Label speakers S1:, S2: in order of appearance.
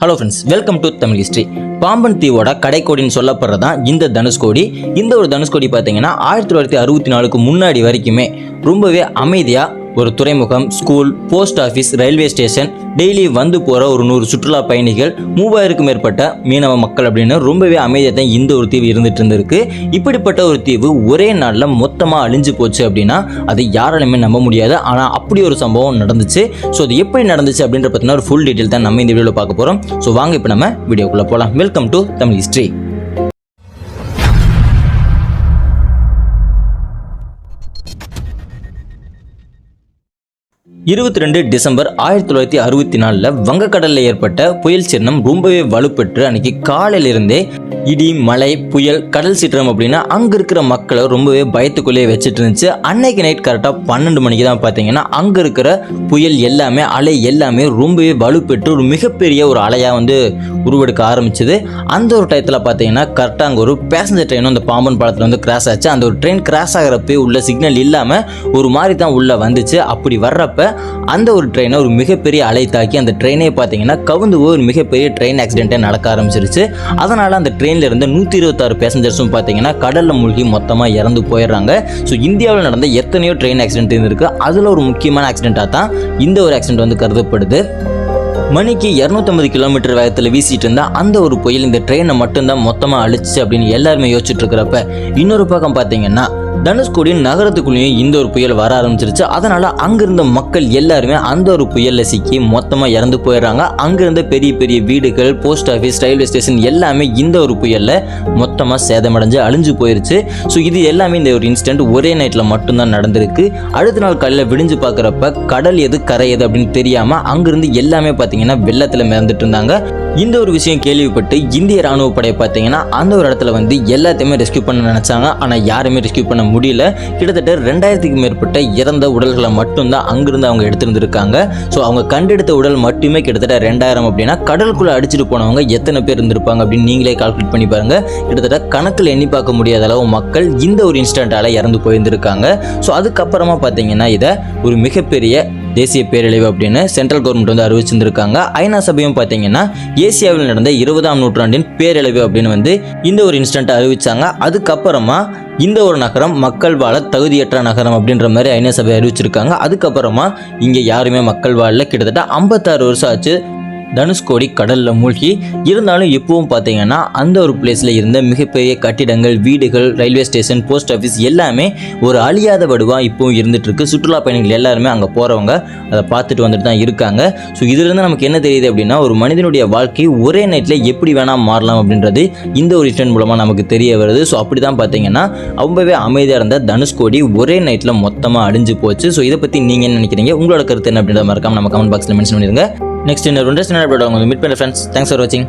S1: Hello friends welcome to Tamil history Pamban தீவோட கடைக்கோடின்னு சொல்லப்படுறதான் இந்த தனுஷ்கோடி. இந்த ஒரு தனுஷ்கோடி பார்த்தீங்கன்னா ஆயிரத்தி தொள்ளாயிரத்தி அறுபத்தி நாலுக்கு முன்னாடி வரைக்குமே ரொம்பவே அமைதியாக ஒரு துறைமுகம் school post office railway station daily வந்து போகிற ஒரு நூறு சுற்றுலா பயணிகள் மூவாயிரக்கும் மேற்பட்ட மீனவ மக்கள் அப்படின்னு ரொம்பவே அமைதியாக தான் இந்த ஒரு தீவு இருந்துட்டு இருந்திருக்கு. இப்படிப்பட்ட ஒரு தீவு ஒரே நாளில் மொத்தமாக அழிஞ்சு போச்சு அப்படின்னா அது யாராலுமே நம்ப முடியாது. ஆனால் அப்படி ஒரு சம்பவம் நடந்துச்சு. ஸோ அது எப்படி நடந்துச்சு அப்படின்ற பார்த்தீங்கன்னா ஒரு ஃபுல் டீட்டெயில் தான் நம்ம இந்த வீடியோவில் பார்க்க போகிறோம் ஸோ வாங்க இப்போ நம்ம வீடியோக்குள்ளே போகலாம் வெல்கம் டு தமிழ் ஹிஸ்ட்ரி இருபத்தி ரெண்டு டிசம்பர் ஆயிரத்தி தொள்ளாயிரத்தி அறுபத்தி நாலில் வங்கக்கடலில் ஏற்பட்ட புயல் சின்னம் ரொம்பவே வலுப்பெற்று அன்னைக்கு காலையிலிருந்தே இடி மழை புயல் கடல் சீற்றம் அப்படின்னா அங்கே இருக்கிற மக்களை ரொம்பவே பயத்துக்குள்ளேயே வச்சுட்டு இருந்துச்சு. அன்னைக்கு நைட் கரெக்டாக பன்னெண்டு மணிக்கு தான் பார்த்தீங்கன்னா அங்கே இருக்கிற புயல் எல்லாமே அலை எல்லாமே ரொம்பவே வலுப்பெற்று ஒரு மிகப்பெரிய ஒரு அலையாக வந்து உருவெடுக்க ஆரம்பிச்சது. அந்த ஒரு டயத்தில் பார்த்தீங்கன்னா கரெக்டாக அங்கே ஒரு பேசஞ்சர் ட்ரெயினும் அந்த பாம்பன் பாலத்தில் வந்து கிராஸ் ஆச்சு. அந்த ஒரு ட்ரெயின் கிராஸ் ஆகிறப்பே உள்ள சிக்னல் இல்லாமல் ஒரு மாதிரி தான் உள்ளே வந்துச்சு. அப்படி வர்றப்ப அந்த ஒரு ட்ரெயினை ஒரு மிகப்பெரிய அலை தாக்கி அந்த ட்ரெயினே பார்த்தீங்கன்னா கவுந்து போய் ஒரு மிகப்பெரிய ட்ரெயின் ஆக்சிடென்ட்டே நடக்க ஆரம்பிச்சிருச்சு. அதனால் அந்த ட்ரெயினில் இருந்த நூற்றி இருபத்தாறு பேசஞ்சர்ஸும் பார்த்தீங்கன்னா கடலில் மூழ்கி மொத்தமாக இறந்து போயிடுறாங்க. ஸோ இந்தியாவில் நடந்த எத்தனையோ ட்ரெயின் ஆக்சிடென்ட் இருந்திருக்கு. அதில் ஒரு முக்கியமான ஆக்சிடென்ட்டாக தான் இந்த ஒரு ஆக்சிடென்ட் வந்து கருதப்படுது. மணிக்கு இரநூத்தம்பது கிலோமீட்டர் வேகத்தில் வீசிட்டு இருந்தால் அந்த ஒரு புயல் இந்த ட்ரெயினை மட்டும்தான் மொத்தமாக அழிச்சு அப்படின்னு எல்லாருமே யோசிச்சுட்டு இருக்கிறப்ப இன்னொரு பக்கம் பார்த்தீங்கன்னா தனுஷ்கோடி நகரத்துக்குள்ளேயும் இந்த ஒரு புயல் வர ஆரம்பிச்சிருச்சு. அதனால அங்கிருந்த மக்கள் எல்லாருமே அந்த ஒரு புயல்ல சிக்கி மொத்தமாக இறந்து போயிடுறாங்க. அங்கிருந்த பெரிய பெரிய வீடுகள் போஸ்ட் ஆஃபீஸ் ரயில்வே ஸ்டேஷன் எல்லாமே இந்த ஒரு புயல்ல மொத்தமாக சேதமடைஞ்சு அழிஞ்சு போயிருச்சு. ஸோ இது எல்லாமே இந்த ஒரு இன்சிடென்ட் ஒரே நைட்டில் மட்டும்தான் நடந்திருக்கு. அடுத்த நாள் காலையில் விடிஞ்சு பார்க்குறப்ப கடல் எது கரை எது அப்படின்னு தெரியாமல் அங்கிருந்து எல்லாமே பார்த்தீங்கன்னா வெள்ளத்தில் மிதந்துட்டு இருந்தாங்க. இந்த ஒரு விஷயம் கேள்விப்பட்டு இந்திய ராணுவ படை பார்த்தீங்கன்னா அந்த ஒரு இடத்துல வந்து எல்லாத்தையுமே ரெஸ்கியூ பண்ண நினச்சாங்க. ஆனால் யாருமே ரெஸ்கியூ பண்ண முடியல. கிட்டத்தட்ட ரெண்டாயிரத்துக்கு மேற்பட்ட இறந்த உடல்களை மட்டும்தான் அங்கிருந்து அவங்க எடுத்திருந்திருக்காங்க. ஸோ அவங்க கண்டெடுத்த உடல் மட்டுமே கிட்டத்தட்ட ரெண்டாயிரம் அப்படின்னா கடலுக்குள்ளே அடிச்சுட்டு போனவங்க எத்தனை பேர் இருந்திருப்பாங்க அப்படின்னு நீங்களே கால்குலேட் பண்ணி பாருங்க. கிட்டத்தட்ட கணக்கில் எண்ணி பார்க்க முடியாத அளவு மக்கள் இந்த ஒரு இன்ஸ்டன்ட்டால் இறந்து போயிருந்திருக்காங்க. ஸோ அதுக்கப்புறமா பார்த்தீங்கன்னா இதை ஒரு மிகப்பெரிய தேசிய பேரழிவு அப்படின்னு சென்ட்ரல் கவர்மெண்ட் வந்து அறிவிச்சிருந்திருக்காங்க. ஐநா சபையும் பார்த்தீங்கன்னா ஏசியாவில் நடந்த இருபதாம் நூற்றாண்டின் பேரழிவு அப்படின்னு வந்து இந்த ஒரு இன்ஸ்டன்ட் அறிவிச்சாங்க. அதுக்கப்புறமா இந்த ஒரு நகரம் மக்கள் வாழ தகுதியற்ற நகரம் அப்படின்ற மாதிரி ஐநா சபை அறிவிச்சிருக்காங்க. அதுக்கப்புறமா இங்கே யாருமே மக்கள் வாழல. கிட்டத்தட்ட ஐம்பத்தாறு வருஷம் ஆச்சு. தனுஷ்கோடி கடலில் மூழ்கி இருந்தாலும் இப்போவும் பார்த்தீங்கன்னா அந்த ஒரு பிளேஸில் இருந்த மிகப்பெரிய கட்டிடங்கள் வீடுகள் ரயில்வே ஸ்டேஷன் போஸ்ட் ஆஃபீஸ் எல்லாமே ஒரு அழியாத வடுவாக இப்போவும் இருந்துட்டுருக்கு. சுற்றுலா பயணிகள் எல்லாருமே அங்கே போகிறவங்க அதை பார்த்துட்டு வந்துட்டு தான் இருக்காங்க. ஸோ இதிலிருந்து நமக்கு என்ன தெரியுது அப்படின்னா ஒரு மனிதனுடைய வாழ்க்கை ஒரே நைட்டில் எப்படி வேணால் மாறலாம் அப்படின்றது இந்த ஒரு இன்சிடென்ட் மூலமாக நமக்கு தெரிய வருது. ஸோ அப்படி தான் பார்த்தீங்கன்னா ரொம்பவே அமைதியாக இருந்த தனுஷ்கோடி ஒரே நைட்டில் மொத்தமாக அழிஞ்சு போச்சு. ஸோ இதை பற்றி நீங்கள் என்ன நினைக்கிறீங்க? உங்களோட கருத்து என்ன அப்படின்றத மறக்காம நம்ம கமெண்ட் பாக்ஸில் மென்ஷன் பண்ணிடுங்க. நெக்ஸ்ட் இன்னொரு இன்ட்ரெஸ்ட் அப்டேட் உங்களுக்கு மீட் பண்ணுற ஃப்ரெண்ட்ஸ் தேங்க்ஸ் ஃபார் வாட்சிங்